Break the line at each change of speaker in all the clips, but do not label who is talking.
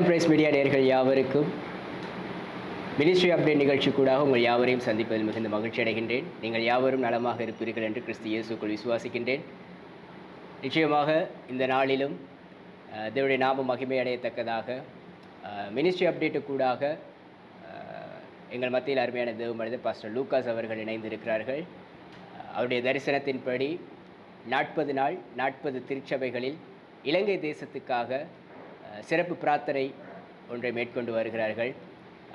வணக்கம் brace media நேர்கள் யாவருக்கும் மினிஸ்ட்ரி அப்டேட் நிகழ்ச்சி கூடாக உங்கள் யாவரையும் சந்திப்பதில் மிகுந்த மகிழ்ச்சி அடைகின்றேன். நீங்கள் யாவரும் நலமாக இருப்பீர்கள் என்று கிறிஸ்து இயேசுக்குள் விசுவாசிக்கின்றேன். நிச்சயமாக இந்த நாளிலும் இதனுடைய தேவனுடைய நாமம் மகிமை அடையத்தக்கதாக மினிஸ்ட்ரி அப்டேட்டு கூடாக எங்கள் மத்தியில் அருமையான தேவ மனிதர் பாஸ்டர் லூகாஸ் அவர்கள் இணைந்திருக்கிறார்கள். அவருடைய தரிசனத்தின்படி நாற்பது நாள் நாற்பது திருச்சபைகளில் இலங்கை தேசத்துக்காக சிறப்பு பிரார்த்தனை ஒன்றை மேற்கொண்டு வருகிறார்கள்.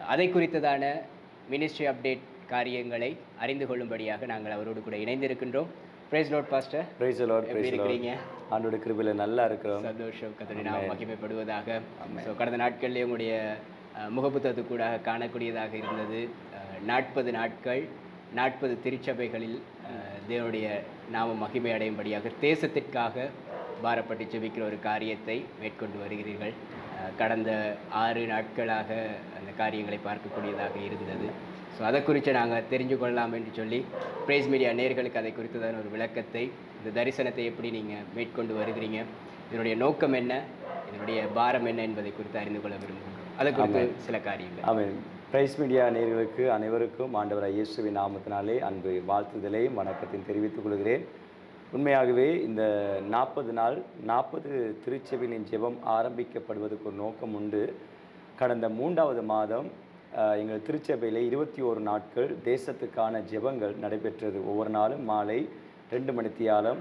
அதை குறித்ததான மினிஸ்ட்ரி அப்டேட் காரியங்களை அறிந்து கொள்ளும்படியாக நாங்கள் அவரோடு கூட இணைந்திருக்கின்றோம். Praise lord pastor
praise lord
எப்படி இருக்கிறீங்க?
ஆண்டோட கிருபையில நல்லா இருக்கிறோம்.
சந்தோஷம். கத்தனை நாம் மகிமைப்படுவதாக. ஸோ கடந்த நாட்களிலே உங்களுடைய அஹ், முகப்புத்தகத்து கூட காணக்கூடியதாக இருந்தது. நாற்பது நாட்கள் நாற்பது திருச்சபைகளில் தேவனுடைய நாம மகிமை அடையும்படியாக தேசத்திற்காக பாரப்பட்டு ஜெபிக்கிற ஒரு காரியத்தை மேற்கொண்டு வருகிறீர்கள். கடந்த ஆறு நாட்களாக அந்த காரியங்களை பார்க்கக்கூடியதாக இருந்தது. ஸோ அதை குறித்து நாங்கள் தெரிஞ்சு கொள்ளலாம் என்று சொல்லி பிரேஸ் மீடியா நேர்களுக்கு அதை குறித்ததான ஒரு விளக்கத்தை இந்த தரிசனத்தை எப்படி நீங்கள் மேற்கொண்டு வருகிறீங்க இதனுடைய நோக்கம் என்ன இதனுடைய பாரம் என்ன என்பதை குறித்து அறிந்து கொள்ள விரும்புகிறோம். அதை குறித்து சில காரியங்கள்.
ஆமென். பிரைஸ் மீடியா நேயர்களுக்கு அனைவருக்கும் ஆண்டவராய் இயேசுவின் நாமத்தினாலே அன்பு வாழ்த்துதலையும் வணக்கத்தையும் தெரிவித்துக் கொள்கிறேன். உண்மையாகவே இந்த நாற்பது நாள் நாற்பது திருச்செவிலின் ஜெபம் ஆரம்பிக்கப்படுவதற்கு ஒரு நோக்கம் உண்டு. கடந்த மூன்றாவது மாதம் எங்கள் திருச்சபையில் இருபத்தி ஓரு நாட்கள் தேசத்துக்கான ஜெபங்கள் நடைபெற்றது. ஒவ்வொரு நாளும் மாலை ரெண்டு மணித்தியாலம்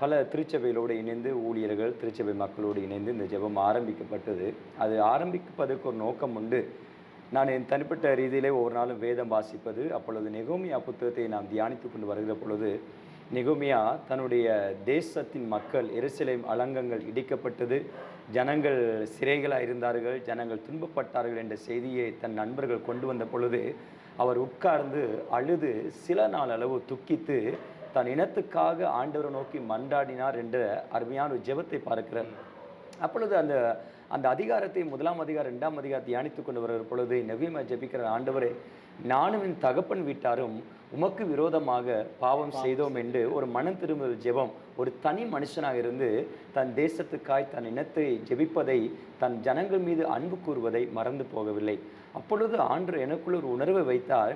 பல திருச்சபைகளோடு இணைந்து ஊழியர்கள் திருச்சபை மக்களோடு இணைந்து இந்த ஜெபம் ஆரம்பிக்கப்பட்டது. அது ஆரம்பிப்பதற்கு ஒரு நோக்கம் உண்டு. நான் என் தனிப்பட்ட ரீதியிலே ஒவ்வொரு நாளும் வேதம் வாசிப்பது அப்பொழுது நெகோமியா புத்தகத்தை நாம் தியானித்து கொண்டு வருகிற பொழுது நெகோமியா தன்னுடைய தேசத்தின் மக்கள் எருசலேம் அலங்கங்கள் இடிக்கப்பட்டது. ஜனங்கள் சிறைகளாக இருந்தார்கள் ஜனங்கள் துன்பப்பட்டார்கள் என்ற செய்தியை தன் நண்பர்கள் கொண்டு வந்த பொழுது அவர் உட்கார்ந்து அழுது சில நாள் அளவு துக்கித்து தன் இனத்துக்காக ஆண்டவரை நோக்கி மன்றாடினார் என்ற அருமையான ஒரு ஜெபத்தை பார்க்கிறார். அப்பொழுது அந்த அந்த அதிகாரத்தை முதலாம் அதிகாரம் ரெண்டாம் அதிகாரம் தியானித்து கொண்டு வருகிற பொழுது நெகிமா ஜெபிக்கிற ஆண்டவரே நானும் என் தகப்பன் வீட்டாரும் உமக்கு விரோதமாக பாவம் செய்தோம் என்று ஒரு மனம் திரும்புதல் ஜெபம் ஒரு தனி மனுஷனாக இருந்து தன் தேசத்துக்காய் தன் இனத்தை ஜெபிப்பதை தன் ஜனங்கள் மீது அன்பு கூறுவதை மறந்து போகவில்லை. அப்பொழுது ஆண்டு எனக்குள்ள ஒரு உணர்வை வைத்தார்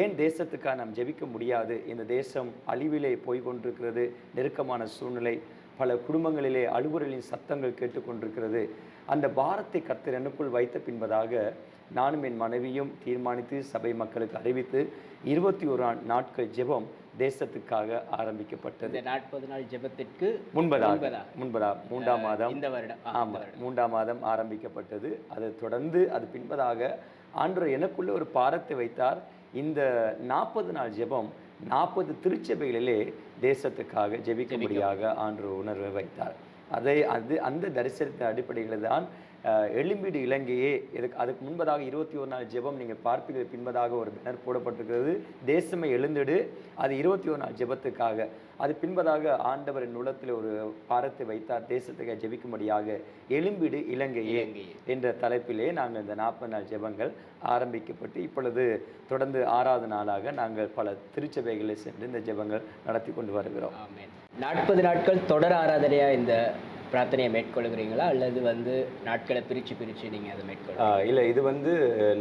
ஏன் தேசத்துக்காக நாம் ஜெபிக்க முடியாது? இந்த தேசம் அழிவிலே போய் கொண்டிருக்கிறது நெருக்கமான சூழ்நிலை. பல குடும்பங்களிலே அலுவலர்களின் சத்தங்கள் கேட்டுக்கொண்டிருக்கிறது. அந்த பாரத்தை கர்த்தர் எனக்குள் வைத்த பின்பதாக நானும் என் மனைவியும் தீர்மானித்து சபை மக்களுக்கு அறிவித்து இருபத்தி ஒரு நாட்கள் ஜெபம் தேசத்துக்காக ஆரம்பிக்கப்பட்டது.
நாற்பது நாள் ஜெபத்திற்கு
முன்பதாக
முன்பதாக.
முன்பதாக மூன்றாம் மாதம்.
இந்த வருடம். ஆ,
ஆமா மூன்றாம் மாதம் ஆரம்பிக்கப்பட்டது. அது தொடர்ந்து அது பின்பதாக ஆண்டவர் எனக்குள்ள ஒரு பாரத்தை வைத்தார். இந்த நாற்பது நாள் ஜெபம் நாற்பது திருச்சபைகளிலே தேசத்துக்காக ஜெபிக்கும்படியாக ஆண்டு உணர்வை வைத்தார். அதை அது அந்த தரிசனத்தின் அடிப்படையில் தான் அஹ், எழும்பீடு இலங்கையே இதுக்கு அதுக்கு முன்பதாக இருபத்தி ஒரு நாள் ஜெபம் நீங்கள் பார்ப்பீர்கள் பின்பதாக ஒரு பின்னர் போடப்பட்டிருக்கிறது. தேசமே எழுந்திடு அது இருபத்தி ஒரு நாள் ஜெபத்துக்காக. அது பின்பதாக ஆண்டவரின் உள்ளத்தில் ஒரு பாரத்தை வைத்தார் தேசத்துக்காக ஜெபிக்கும்படியாக. எழும்பிடு இலங்கையே. என்ற தலைப்பிலே நாங்கள் இந்த நாற்பது நாள் ஜெபங்கள் ஆரம்பிக்கப்பட்டு இப்பொழுது தொடர்ந்து ஆறாவது நாளாக நாங்கள் பல திருச்சபைகளில் சென்று இந்த ஜெபங்கள் நடத்தி கொண்டு வருகிறோம்.
நாற்பது நாட்கள் தொடர் ஆராதனையா இந்த பிரார்த்தனையை மேற்கொள்கிறீங்களா? அல்லது வந்து நாட்களை பிரித்து பிரித்து நீங்கள் அதை மேற்கொள்ள
இல்லை இது வந்து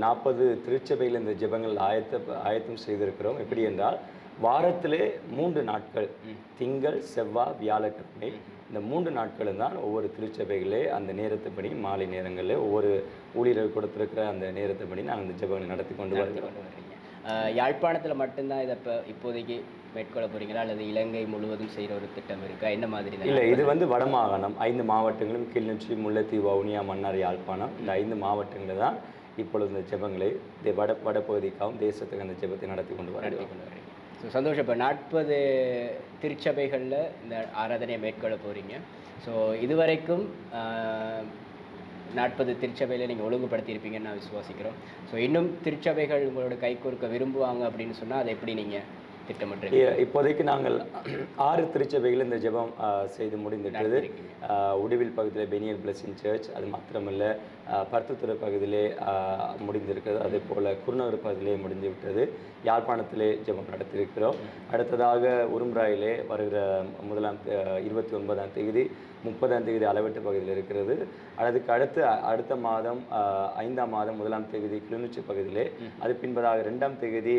நாற்பது திருச்சபையில் இந்த ஜெபங்கள் ஆயத்த ஆயத்தம் செய்திருக்கிறோம். எப்படி என்றால் வாரத்திலே மூன்று நாட்கள் திங்கள் செவ்வாய் வியாழக்கிழமை. இந்த மூன்று நாட்களும் தான் ஒவ்வொரு திருச்சபைகளே அந்த நேரத்துப்படி மாலை நேரங்களில் ஒவ்வொரு ஊழியர்கள் கொடுத்திருக்கிற அந்த நேரத்துப்படி நாங்கள் இந்த ஜெபங்களை நடத்தி கொண்டு வருகிறோம்.
யாழ்ப்பாணத்தில் மட்டும்தான் இதை இப்போ இப்போதைக்கு மேற்கொள்ள போறீங்களா? அல்லது இலங்கை முழுவதும் செய்கிற ஒரு திட்டம் இருக்கா? என்ன மாதிரி
இல்லை இது வந்து வடமாகாணம் ஐந்து மாவட்டங்களும் கிளிநொச்சி முல்லைத்தீவு வவுனியா மன்னார் யாழ்ப்பாணம். இந்த ஐந்து மாவட்டங்களில் தான் இப்பொழுது இந்த ஜெபங்களை வட வடபகுதிக்காகவும் தேசத்துக்கு அந்த ஜெபத்தை நடத்தி கொண்டு
நடத்தி
வருகிறோம்
கொண்டு வர்றீங்க. ஸோ சந்தோஷம். இப்போ நாற்பது திருச்சபைகளில் இந்த ஆராதனையை மேற்கொள்ள போகிறீங்க ஸோ இதுவரைக்கும் நாற்பது திருச்சபையில் நீங்கள் ஒழுங்குபடுத்தியிருப்பீங்கன்னு நான் விசுவாசிக்கிறோம். ஸோ இன்னும் திருச்சபைகள் உங்களோட கை கோர்க்க விரும்புவாங்க அப்படின்னு சொன்னால் அதை எப்படி நீங்கள் திட்டமிட்டுறீங்க
இ- இப்போதைக்கு நாங்கள் ஆறு திருச்சபைகள் இந்த ஜெபம் செய்து முடிந்துட்டது. உடுவில் பக்கத்தில் பெனியல் பிளஸிங் சர்ச் அது மாத்திரமல்ல. பருத்தத்துறை பகுதியிலே முடிந்திருக்கிறது. அதே போல் குருநகர் பகுதியிலே முடிந்து விட்டது யாழ்ப்பாணத்திலே ஜெபம் நடத்தியிருக்கிறோம். அடுத்ததாக உரும்ராயிலே வருகிற முதலாம் இருபத்தி ஒன்பதாம் தேதி முப்பதாம் தேதி அளவெட்டு பகுதியில் இருக்கிறது. அதுக்கு அடுத்து அடுத்த மாதம் ஐந்தாம் மாதம் முதலாம் தேதி கிளிநொச்சி பகுதியிலே அது பின்பதாக ரெண்டாம் தேதி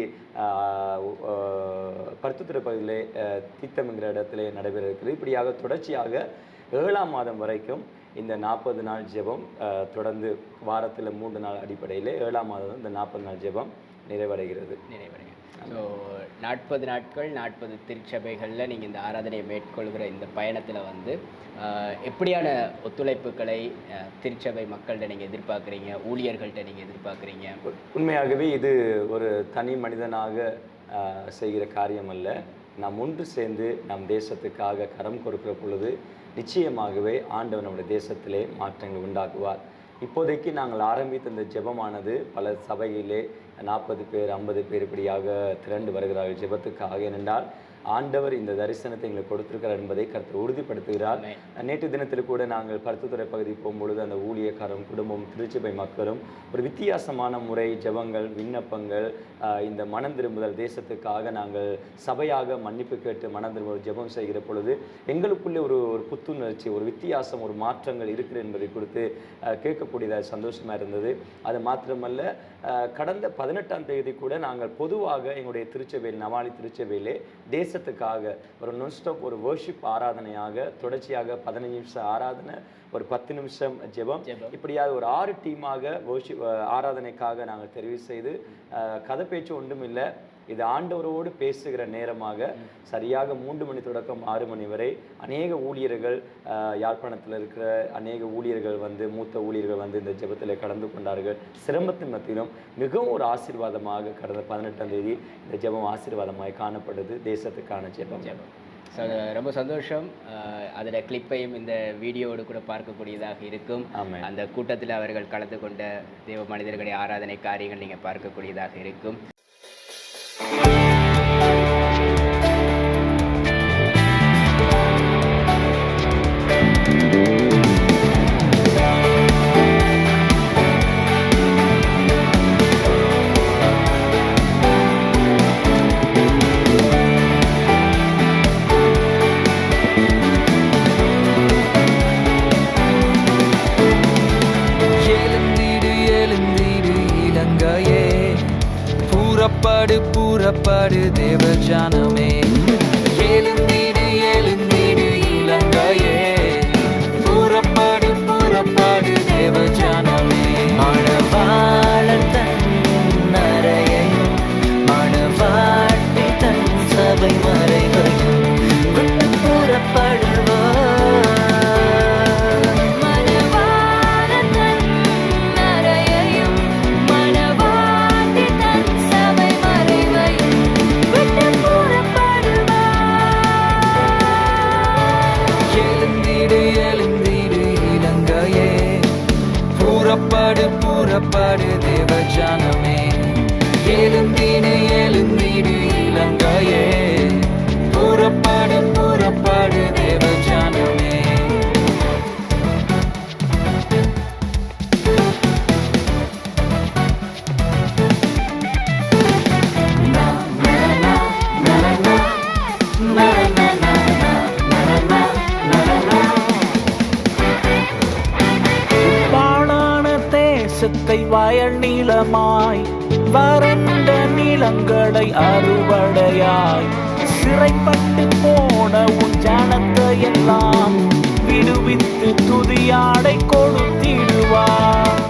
பருத்தத்துறை பகுதியிலே தீத்தம் என்கிற இடத்திலே நடைபெற இருக்கிறது. இப்படியாக தொடர்ச்சியாக ஏழாம் மாதம் வரைக்கும் இந்த நாற்பது நாள் ஜெபம் தொடர்ந்து வாரத்தில் மூன்று நாள் அடிப்படையில் ஏழாம் மாதம் இந்த நாற்பது நாள் ஜெபம் நிறைவடைகிறது.
நிறைவடையும் ஸோ நாற்பது நாட்கள் நாற்பது திருச்சபைகளில் நீங்கள் இந்த ஆராதனையை மேற்கொள்கிற இந்த பயணத்தில் வந்து எப்படியான ஒத்துழைப்புகளை திருச்சபை மக்கள்கிட்ட நீங்கள் எதிர்பார்க்குறீங்க? ஊழியர்கள்ட்ட நீங்கள் எதிர்பார்க்குறீங்க?
உண்மையாகவே இது ஒரு தனி மனிதனாக செய்கிற காரியம் அல்ல நாம் ஒன்று சேர்ந்து நம் தேசத்துக்காக கரம் கொடுக்கிற பொழுது நிச்சயமாகவே ஆண்டவர் நம்முடைய தேசத்திலே மாற்றங்கள் உண்டாக்குவார். இப்போதைக்கு நாங்கள் ஆரம்பித்த இந்த ஜெபமானது பல சபையிலே நாற்பது பேர் ஐம்பது பேர் இப்படியாக திரண்டு வருகிறார்கள். ஜெபத்துக்காக ஏனென்றால் ஆண்டவர் இந்த தரிசனத்தை எங்களுக்கு கொடுத்திருக்கிறார் என்பதை கருத்து உறுதிப்படுத்துகிறார். நேற்று தினத்தில் கூட நாங்கள் பருத்துத்துறை பகுதி போகும்பொழுது அந்த ஊழியக்காரரும் குடும்பம் திருச்சபை மக்களும் ஒரு வித்தியாசமான முறை ஜெபங்கள் விண்ணப்பங்கள் இந்த மனம் திரும்புதல் தேசத்துக்காக நாங்கள் சபையாக மன்னிப்பு கேட்டு மனம் திரும்புதல் ஜெபம் செய்கிற பொழுது எங்களுக்குள்ளே ஒரு ஒரு புத்துணர்ச்சி ஒரு வித்தியாசம் ஒரு மாற்றங்கள் இருக்கிறது என்பதை கொடுத்து கேட்கக்கூடியதாக சந்தோஷமாக இருந்தது. அது மாத்திரமல்ல கடந்த பதினெட்டாம் தேதி கூட நாங்கள் பொதுவாக எங்களுடைய திருச்சபையில் நவாலி திருச்சபையிலே தேசத்துக்காக ஒரு நொன்ஸ்டாப் ஒரு வேர்ஷிப் ஆராதனையாக தொடர்ச்சியாக பதினஞ்சு நிமிஷம் ஆராதனை ஒரு பத்து நிமிஷம் ஜெபம். இப்படியாக ஒரு ஆறு டீமாக ஆராதனைக்காக நாங்கள் தெரிவு செய்து கதை பேச்சு ஒன்றும் இல்லை இது ஆண்டவரோடு பேசுகிற நேரமாக சரியாக மூன்று மணி தொடக்கம் ஆறு மணி வரை அநேக ஊழியர்கள் யாழ்ப்பாணத்தில் இருக்கிற அநேக ஊழியர்கள் வந்து மூத்த ஊழியர்கள் வந்து இந்த ஜெபத்தில் கலந்து கொண்டார்கள். சிரமத்தின் மத்தியிலும் மிகவும் ஒரு ஆசீர்வாதமாக கடந்த பதினெட்டாம் தேதி இந்த ஜெபம் ஆசீர்வாதமாய் காணப்படுது. தேசத்துக்கான ஜெபம்.
ஜெபம். ரொம்ப சந்தோஷம். அதில் கிளிப்பையும் இந்த வீடியோவோடு கூட பார்க்கக்கூடியதாக இருக்கும். அந்த கூட்டத்தில் அவர்கள் கலந்து கொண்ட தேவ மனிதர்களுடைய ஆராதனை காரியங்கள் நீங்கள் பார்க்கக்கூடியதாக இருக்கும்.
தேசத்தை வயல் நீளமாய் வறண்ட நிலங்களை அறுவடையாய். சிறைப்பட்டு போன உன் ஜனத்தை எல்லாம் விடுவித்து துதியாடை கொடுத்திடுவார்.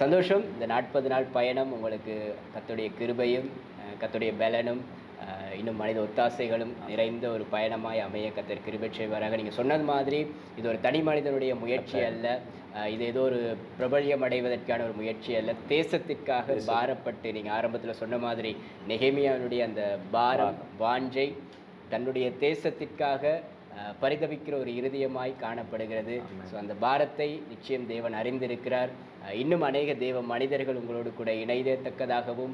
சந்தோஷம். இந்த நாற்பது நாள் பயணம் உங்களுக்கு கத்துடைய கிருபையும் ஆஹ் கர்த்தருடைய பலனும் இன்னும் மனித ஒத்தாசைகளும் நிறைந்த ஒரு பயணமாய் அமைய கத்தர் கிருபை செய்வாராக. நீங்கள் சொன்னது மாதிரி இது ஒரு தனி மனிதனுடைய முயற்சி அல்ல. இது ஏதோ ஒரு பிரபல்யம் அடைவதற்கான ஒரு முயற்சி அல்ல. தேசத்திற்காக பாரப்பட்டு நீங்கள் ஆரம்பத்தில் சொன்ன மாதிரி நெகேமியாவுடைய அந்த பாரம். வாஞ்சை தன்னுடைய தேசத்திற்காக அஹ், பரிதபிக்கிற ஒரு இருதயமாய் காணப்படுகிறது. ஸோ அந்த பாரத்தை நிச்சயம் தேவன் அறிந்திருக்கிறார். இன்னும் அநேக தேவ மனிதர்கள் உங்களோடு கூட இணையத்தக்கதாகவும்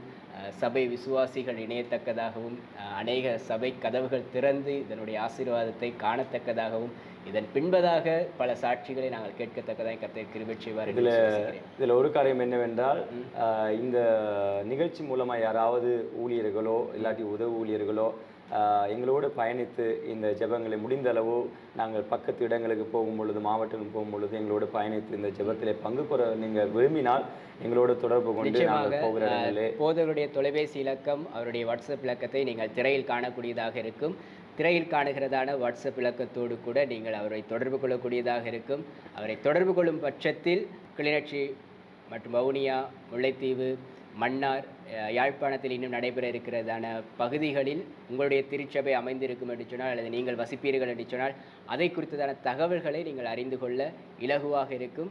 சபை விசுவாசிகள் இணையத்தக்கதாகவும் அநேக சபை கதவுகள் திறந்து இதனுடைய ஆசீர்வாதத்தை காணத்தக்கதாகவும் இதன் பின்பதாக பல சாட்சிகளை நாங்கள் கேட்கத்தக்கதாக கர்த்தர் கிருபை செய்வார்
இதுல. இதுல ஒரு காரியம் என்னவென்றால் இந்த நிகழ்ச்சி மூலமா யாராவது ஊழியர்களோ இல்லாட்டி உதவி ஊழியர்களோ எங்களோடு பயணித்து இந்த ஜெபங்களை முடிந்த அளவு நாங்கள் பக்கத்து இடங்களுக்கு போகும் பொழுது மாவட்டங்களுக்கு போகும் பொழுது எங்களோடு பயணித்து இந்த ஜெபத்திலே பங்கு பெற நீங்க விரும்பினால் எங்களோடு தொடர்பு கொண்டு நாங்கள்
போதகருடைய தொலைபேசி இலக்கம் அவருடைய வாட்ஸ்அப் இலக்கத்தை நீங்கள் திரையில் காணக்கூடியதாக இருக்கும். திரையில் காணுகிறதான வாட்ஸ்அப் இலக்கத்தோடு கூட நீங்கள் அவரை தொடர்பு கொள்ளக்கூடியதாக இருக்கும். அவரை தொடர்பு கொள்ளும் பட்சத்தில் கிளிநொச்சி மற்றும் வவுனியா முல்லைத்தீவு மன்னார் யாழ்ப்பாணத்தில் இன்னும் நடைபெற இருக்கிறதான பகுதிகளில் உங்களுடைய திருச்சபை அமைந்திருக்கும் என்று சொன்னால் அல்லது நீங்கள் வசிப்பீர்கள் என்று சொன்னால் அதை குறித்ததான தகவல்களை நீங்கள் அறிந்து கொள்ள இலகுவாக இருக்கும்.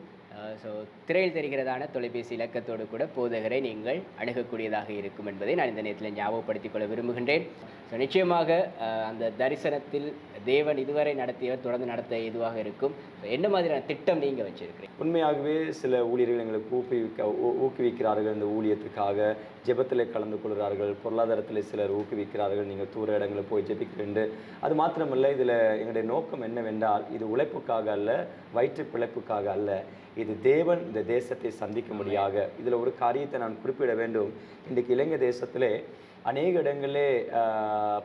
ஸோ திரையில் தெரிகிறதான தொலைபேசி இலக்கத்தோடு கூட போதகரை நீங்கள் அணுகக்கூடியதாக இருக்கும் என்பதை நான் இந்த நேரத்தில் ஞாபகப்படுத்திக் கொள்ள விரும்புகின்றேன். ஸோ நிச்சயமாக அந்த தரிசனத்தில் தேவன் இதுவரை நடத்தியவர் தொடர்ந்து நடத்த இதுவாக இருக்கும். ஸோ என்ன மாதிரியான திட்டம் நீங்கள் வச்சிருக்கிறீங்க?
உண்மையாகவே சில ஊழியர்கள் எங்களுக்கு ஊக்குவிக்க ஊ- ஊக்குவிக்கிறார்கள் இந்த ஊழியத்துக்காக. ஜெபத்தில் கலந்து கொள்கிறார்கள். பொருளாதாரத்தில் சிலர் ஊக்குவிக்கிறார்கள். நீங்கள் தூர இடங்களில் போய் ஜெபிக்கிறேன் அது மாத்திரமல்ல இதில் எங்களுடைய நோக்கம் என்னவென்றால் இது உழைப்புக்காக அல்ல வயிற்று பிழைப்புக்காக அல்ல. இது தேவன் இந்த தேசத்தை சந்திக்கும்படியாக. இதில் ஒரு காரியத்தை நான் குறிப்பிட வேண்டும். இன்றைக்கு இலங்கை தேசத்திலே அநேக இடங்களிலே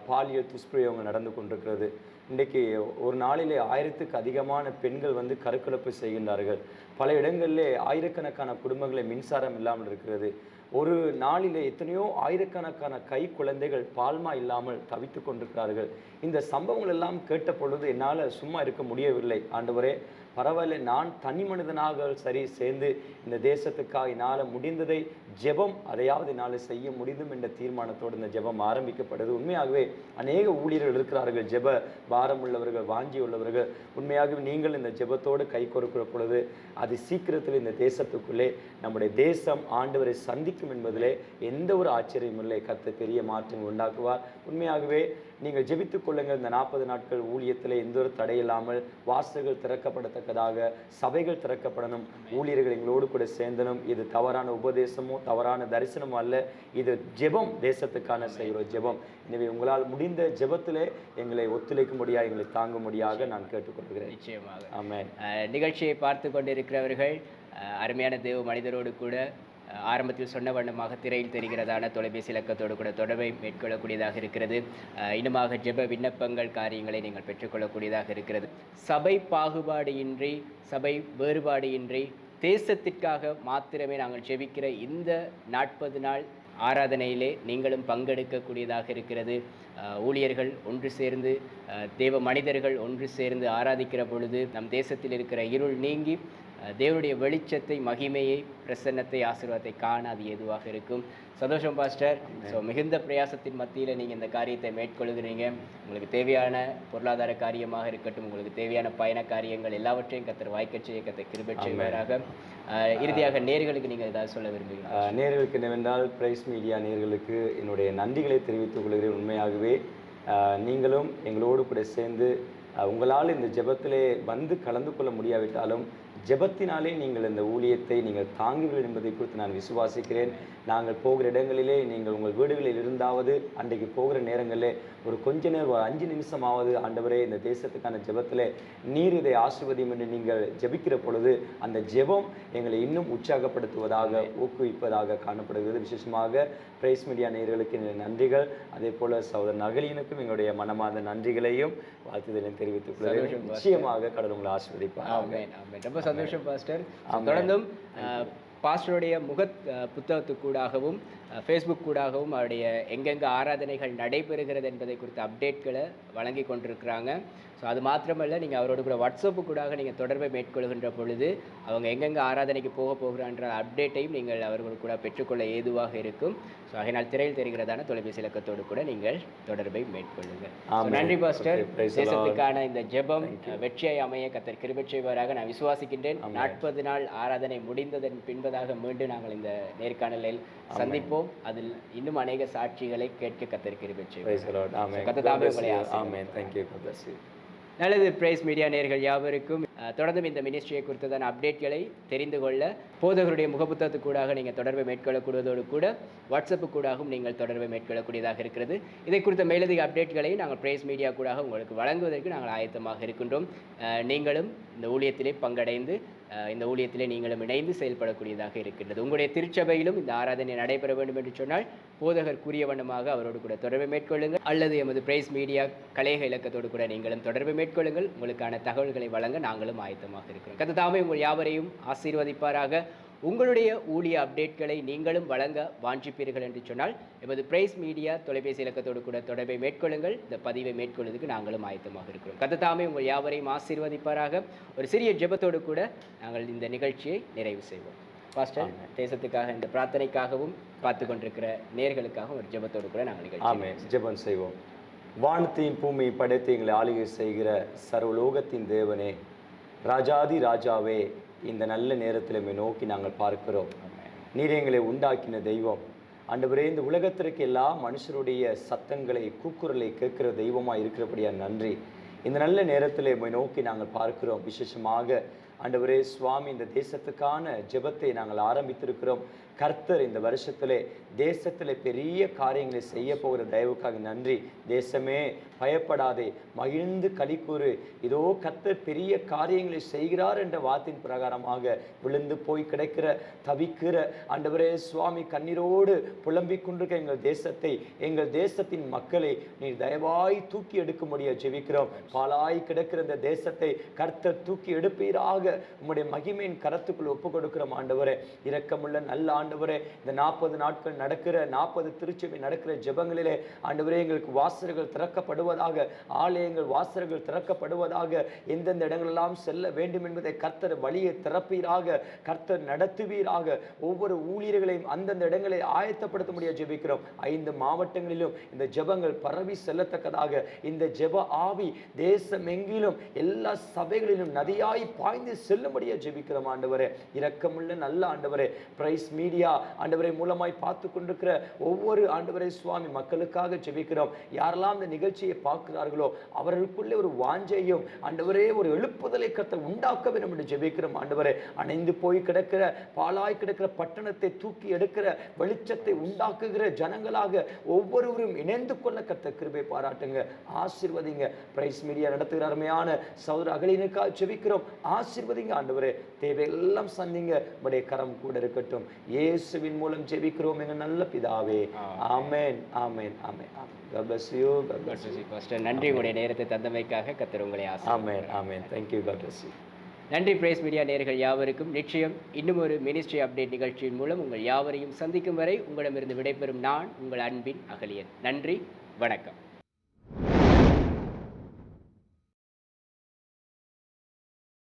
பாலியல் துஷ்பிரயோகம் நடந்து கொண்டிருக்கிறது. இன்றைக்கு ஒரு நாளிலே ஆயிரத்துக்கு அதிகமான பெண்கள் வந்து கருக்கலப்பு செய்கின்றார்கள். பல இடங்களிலே ஆயிரக்கணக்கான குடும்பங்களை மின்சாரம் இல்லாமல் இருக்கிறது. ஒரு நாளிலே எத்தனையோ ஆயிரக்கணக்கான கை குழந்தைகள் பால்மா இல்லாமல் தவித்து கொண்டிருக்கிறார்கள். இந்த சம்பவங்கள் எல்லாம் கேட்ட பொழுது என்னால் சும்மா இருக்க முடியவில்லை. ஆண்டவரே பரவாயில்ல நான் தனி மனிதனாக சரி சேர்ந்து இந்த தேசத்துக்காக என்னால் முடிந்ததை ஜெபம் அதையாவது என்னால் செய்ய முடியும் என்ற தீர்மானத்தோடு இந்த ஜெபம் ஆரம்பிக்கப்படுது. உண்மையாகவே அநேக ஊழியர்கள் இருக்கிறார்கள் ஜெப பாரம் உள்ளவர்கள் வாஞ்சி உள்ளவர்கள். உண்மையாகவே நீங்கள் இந்த ஜெபத்தோடு கை கொடுக்கிற பொழுது அது சீக்கிரத்தில் இந்த தேசத்துக்குள்ளே நம்முடைய தேசம் ஆண்டவரை சந்திக்கும் என்பதிலே எந்த ஒரு ஆச்சரியமும் இல்லை. பெரிய மாற்றம் உண்டாக்குவார். உண்மையாகவே நீங்கள் ஜெபித்துக் கொள்ளுங்கள். இந்த நாற்பது நாட்கள் ஊழியத்தில் எந்த ஒரு தடை இல்லாமல் வாசல்கள் திறக்கப்படத்தக்கதாக சபைகள் திறக்கப்படணும். ஊழியர்கள் எங்களோடு கூட சேர்ந்தனும். இது தவறான உபதேசமோ தவறான தரிசனமோ அல்ல. இது ஜெபம் தேசத்துக்கான செய்கிற ஜெபம். எனவே உங்களால் முடிந்த ஜெபத்திலே எங்களை ஒத்துழைக்கும்படியாக எங்களை தாங்கும்படியாக நான் கேட்டுக்கொள்கிறேன்.
நிச்சயமாக. அஹ், நிகழ்ச்சியை பார்த்து கொண்டிருக்கிறவர்கள் அருமையான தேவ மனிதரோடு கூட ஆரம்பத்தில் சொன்ன வண்ணமாக திரையில் தெரிகிறதான தொலைபேசி இலக்கத்தோடு கூட தொடர்பை மேற்கொள்ளக்கூடியதாக இருக்கிறது. இன்னமாக ஜெப விண்ணப்பங்கள் காரியங்களை நீங்கள் பெற்றுக்கொள்ளக்கூடியதாக இருக்கிறது. சபை பாகுபாடு இன்றி சபை வேறுபாடு இன்றி தேசத்திற்காக மாத்திரமே நாங்கள் ஜெபிக்கிற இந்த நாற்பது நாள் ஆராதனையிலே நீங்களும் பங்கெடுக்கக்கூடியதாக இருக்கிறது. ஊழியர்கள் ஒன்று சேர்ந்து தேவ மனிதர்கள் ஒன்று சேர்ந்து ஆராதிக்கிற பொழுது நம் தேசத்தில் இருக்கிற இருள் நீங்கி தேவனுடைய வெளிச்சத்தை மகிமையை பிரசன்னத்தை ஆசீர்வாதத்தை காண அது ஏதுவாக இருக்கும். சந்தோஷம் பாஸ்டர். ஸோ மிகுந்த பிரயாசத்தின் மத்தியில் நீங்கள் இந்த காரியத்தை மேற்கொள்கிறீங்க. உங்களுக்கு தேவையான பொருளாதார காரியமாக இருக்கட்டும் உங்களுக்கு தேவையான பயண காரியங்கள் எல்லாவற்றையும் கத்தர் வாய்க்கச் செய்ய கத்தர் கிருபை செய்வாராக. அஹ், இறுதியாக நேர்களுக்கு நீங்கள் ஏதாவது சொல்ல விரும்புகிறீங்க
ஆஹ் நேயர்களுக்கு என்னவென்றால் பிரைஸ் மீடியா நேயர்களுக்கு என்னுடைய நன்றிகளை தெரிவித்துக் கொள்கிறேன் உண்மையாகவே. நீங்களும் எங்களோடு கூட சேர்ந்து உங்களால் இந்த ஜெபத்திலே வந்து கலந்து கொள்ள முடியாவிட்டாலும் ஜெபத்தினாலே நீங்கள் இந்த ஊழியத்தை நீங்கள் தாங்குவீர்கள் என்பதை குறித்து நான் விசுவாசிக்கிறேன். நாங்கள் போகிற இடங்களிலே நீங்கள் உங்கள் வீடுகளில் இருந்தாவது அன்றைக்கு போகிற நேரங்களிலே ஒரு கொஞ்ச நேரம் ஒரு அஞ்சு நிமிஷமாவது ஆண்டவரே இந்த தேசத்துக்கான ஜெபத்திலே நீர் இதை ஆசிர்வதியும் என்று நீங்கள் ஜெபிக்கிற பொழுது அந்த ஜெபம் எங்களை இன்னும் உற்சாகப்படுத்துவதாக ஊக்குவிப்பதாக காணப்படுகிறது. விசேஷமாக பிரைஸ் மீடியா நேயர்களுக்கு என்னுடைய நன்றிகள். அதே போல சகோதரர் நகலினுக்கும் எங்களுடைய மனமார்ந்த நன்றிகளையும் வாழ்த்துதலையும் தெரிவித்துக் கொள்கிறேன். நிச்சயமாக கடவுள் உங்களை ஆசிர்வதிப்பார்.
சந்தோஷம் பாஸ்டர். தொடர்ந்தும் பாஸ்டருடைய முக புத்தகத்துக்கூடாகவும் ஃபேஸ்புக் கூடாகவும் அவருடைய எங்கெங்கே ஆராதனைகள் நடைபெறுகிறது என்பதை குறித்த அப்டேட்களை வழங்கி கொண்டிருக்கிறாங்க. ஸோ அது மாத்திரமல்ல நீங்கள் அவரோட கூட வாட்ஸ்அப்பு கூடாக நீங்கள் தொடர்பை மேற்கொள்கின்ற பொழுது அவங்க எங்கெங்கே ஆராதனைக்கு போக போகிறான்ற அப்டேட்டையும் நீங்கள் அவர்கள் கூட பெற்றுக்கொள்ள ஏதுவாக இருக்கும். ஸோ அதனால் திரையில் தெரிகிறதான தொலைபேசி இலக்கத்தோடு கூட நீங்கள் தொடர்பை மேற்கொள்ளுங்கள். நன்றி பாஸ்டர். தேசத்துக்கான இந்த ஜெபம் வெற்றியை அமைய கத்தர் கிருபை செய்வாராக. நான் விசுவாசிக்கின்றேன். நாற்பது நாள் ஆராதனை முடிந்ததன் பின்பதாக மீண்டும் நாங்கள் இந்த நேர்காணலில் சந்திப்போம். அதில் இன்னும் அநேக சாட்சிகளை கேட்க கத்தர் கிருபை செய்வார் நல்லது பிரைஸ் மீடியா நேர்கள் யாவருக்கும் தொடர்ந்தும் இந்த மினிஸ்ட்ரியை குறித்ததான அப்டேட்களை தெரிந்து கொள்ள போதகருடைய முகப்புத்தகத்துக்கூடாக நீங்கள் தொடர்பை மேற்கொள்ளக்கூடியதோடு கூட வாட்ஸ்அப்பு கூடாகவும் நீங்கள் தொடர்பை மேற்கொள்ளக்கூடியதாக இருக்கிறது. இதை குறித்த மேலதிக அப்டேட்களை நாங்கள் பிரைஸ் மீடியா கூடாக உங்களுக்கு வழங்குவதற்கு நாங்கள் ஆயத்தமாக இருக்கின்றோம். நீங்களும் இந்த ஊழியத்திலே பங்கடைந்து இந்த ஊழியத்திலே நீங்களும் இணைந்து செயல்படக்கூடியதாக இருக்கின்றது. உங்களுடைய திருச்சபையிலும் இந்த ஆராதனை நடைபெற வேண்டும் என்று சொன்னால் போதகர் கூறிய வண்ணமாக அவரோடு கூட தொடர்பு மேற்கொள்ளுங்கள். அல்லது எமது பிரைஸ் மீடியா கலையக இலக்கத்தோடு கூட நீங்களும் தொடர்பு மேற்கொள்ளுங்கள். உங்களுக்கான தகவல்களை வழங்க நாங்களும் ஆயத்தமாக இருக்கிறோம். கத்த தாமே உங்கள் யாவரையும் ஆசீர்வதிப்பாராக. உங்களுடைய ஊழிய அப்டேட்களை நீங்களும் வழங்க வாஞ்சிப்பீர்கள் என்று சொன்னால் எமது பிரைஸ் மீடியா தொலைபேசி இலக்கத்தோடு கூட தொடர்பை மேற்கொள்ளுங்கள். இந்த பதிவை மேற்கொள்வதற்கு நாங்களும் ஆயத்தமாக இருக்கிறோம். கத்த தாமே உங்கள் யாவரையும் ஆசீர்வதிப்பாராக. ஒரு சிறிய ஜெபத்தோடு கூட நாங்கள் இந்த நிகழ்ச்சியை நிறைவு செய்வோம். பாஸ்டர் தேசத்துக்காக இந்த பிரார்த்தனைக்காகவும் பார்த்து கொண்டிருக்கிற நேர்களுக்காகவும் ஒரு ஜெபத்தோடு கூட நாங்கள் நிகழ்ச்சி
ஆமே ஜெபம் செய்வோம். வானத்தையும் பூமி படைத்து எங்களை ஆளுகை செய்கிற சர்வலோகத்தின் தேவனே ராஜாதி ராஜாவே இந்த நல்ல நேரத்தில் நோக்கி நாங்கள் பார்க்கிறோம். நீர் எங்களை உண்டாக்கின தெய்வம். ஆண்டவரே இந்த உலகத்திற்கு எல்லா மனுஷருடைய சத்தங்களை கூக்குரலை கேட்கிற தெய்வமாக இருக்கிறபடியா நன்றி. இந்த நல்ல நேரத்தில் நோக்கி நாங்கள் பார்க்கிறோம். விசேஷமாக ஆண்டவரே சுவாமி இந்த தேசத்துக்கான ஜெபத்தை நாங்கள் ஆரம்பித்திருக்கிறோம். கர்த்தர் இந்த வருஷத்திலே தேசத்தில் பெரிய காரியங்களை செய்ய போகிற தயவுக்காக நன்றி. தேசமே பயப்படாதே. மகிழ்ந்து கலிக்கூறு இதோ கர்த்தர் பெரிய காரியங்களை செய்கிறார் என்ற வார்த்தையின் பிரகாரமாக விழுந்து போய் கிடைக்கிற தவிக்கிற ஆண்டவரே சுவாமி கண்ணீரோடு புலம்பிக் கொண்டிருக்க எங்கள் தேசத்தை எங்கள் தேசத்தின் மக்களை நீர் தயவாய் தூக்கி எடுக்க முடிய ஜெபிக்கிறோம். பாலாய் கிடக்கிற இந்த தேசத்தை கர்த்தர் தூக்கி எடுப்பீராக. உம்முடைய மகிமையின் கரத்துக்குள் ஒப்பு கொடுக்கிறோம் ஆண்டவரே. இரக்கமுள்ள நல்ல ஆண்டவரே இந்த நாற்பது நாட்கள் நடக்கிற நாற்பது திருச்சபை நடக்கிற ஜபங்களிலே ஆண்டவரே எங்களுக்கு வாசல்கள் திறக்கப்படுவதாக ஆலயங்கள் வாசல்கள் திறக்கப்படுவதாக எந்தெந்த இடங்களெல்லாம் செல்ல வேண்டும் என்பதை கர்த்தர் வழியை திறப்பீராக கர்த்தர் நடத்துவீராக ஒவ்வொரு ஊழியர்களையும் அந்தந்த இடங்களை ஆயத்தப்படுத்த முடிய ஜெபிக்கிறோம். ஐந்து மாவட்டங்களிலும் இந்த ஜெபங்கள் பரவி செல்லத்தக்கதாக இந்த ஜெப ஆவி தேசம் எங்கிலும் எல்லா சபைகளிலும் நதியாய் பாய்ந்து செல்லும்படியா ஜெபிக்கிறோம் ஆண்டவரே. இரக்கமுள்ள நல்ல ஆண்டவரே பிரைஸ் மீடியா ஆண்டவரை மூலமாய் பார்த்து கொண்டிருக்கிற ஒவ்வொரு ஆண்டவரை சுவாமி மக்களுக்காக ஜெபிக்கிறோம். யாரெல்லாம் இந்த நிகழ்ச்சியை பார்க்கிறார்களோ அவர்களுக்குள்ளே ஒரு வாஞ்சையும் ஆண்டவரே ஒரு எழுப்புதலை கத்தை உண்டாக்க வேண்டும் என்று ஜெபிக்கிறோம். ஆண்டவரே அணைந்து போய் கிடக்கிற பாலாய் கிடக்கிற பட்டணத்தை தூக்கி எடுக்கிற வெளிச்சத்தை உண்டாக்குகிற ஜனங்களாக ஒவ்வொருவரும் இணைந்து கொள்ள கத்த கிருபை பாராட்டுங்க. ஆசீர்வதிங்க. பிரைஸ் மீடியா நடத்துகிற அருமையான சௌர அகலினுக்காக ஜெபிக்கிறோம். ஆசீர்வதிங்க ஆண்டவரே. தேவையெல்லாம் சந்திங்க. உடைய கரம் கூட இருக்கட்டும். ஏ இயேசுவின் மூலம் ஜெபிக்கிறோம் எங்க நல்ல பிதாவே. ஆமென். ஆமென். ஆமென்.
நன்றி. உங்களுடைய நேரத்தை தந்தமைக்காக கத்தர் உங்களை
ஆமென். ஆமென். Bless you.
நன்றி பிரேஸ் மீடியா நேர்கள் யாவருக்கும். நிச்சயம் இன்னும் ஒரு மினிஸ்ட்ரி அப்டேட் நிகழ்ச்சியின் மூலம் உங்கள் யாவரையும் சந்திக்கும் வரை உங்களிடமிருந்து விடைபெறும் நான் உங்கள் அன்பின் அகலியன். நன்றி வணக்கம்.